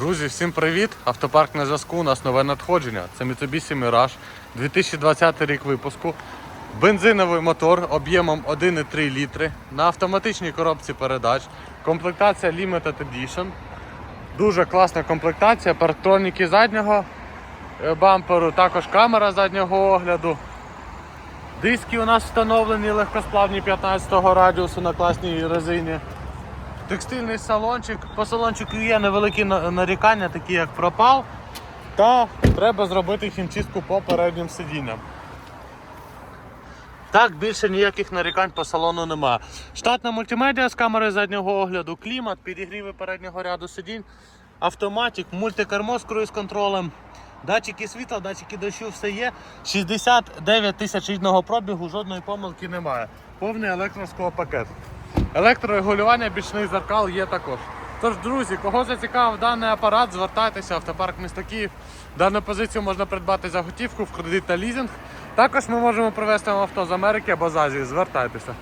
Друзі, всім привіт! Автопарк на зв'язку. У нас нове надходження. Це Mitsubishi Mirage 2020 рік випуску. Бензиновий мотор об'ємом 1,3 літри на автоматичній коробці передач. Комплектація Limited Edition. Дуже класна комплектація. Парктроніки заднього е, бамперу, також камера заднього огляду. Диски у нас встановлені легкосплавні 15-го радіусу на класній резині. Текстильний салончик. По салончику є невеликі нарікання, такі як пропал. Та треба зробити хімчистку по переднім сидінням. Так, більше ніяких нарікань по салону немає. Штатна мультимедіа з камерою заднього огляду, клімат, підігріви переднього ряду сидінь, автоматик, мультикермо з круїз-контролем, датчики світла, датчики дощу, все є. 69 тисяч рідного пробігу, жодної помилки немає. Повний електросклопакет. Електрорегулювання бічних зеркал є також. Тож, друзі, кого зацікавив даний апарат, звертайтеся, в автопарк міста Київ. Дану позицію можна придбати за готівку в кредит та лізинг. Також ми можемо привезти вам авто з Америки або з Азії. Звертайтеся.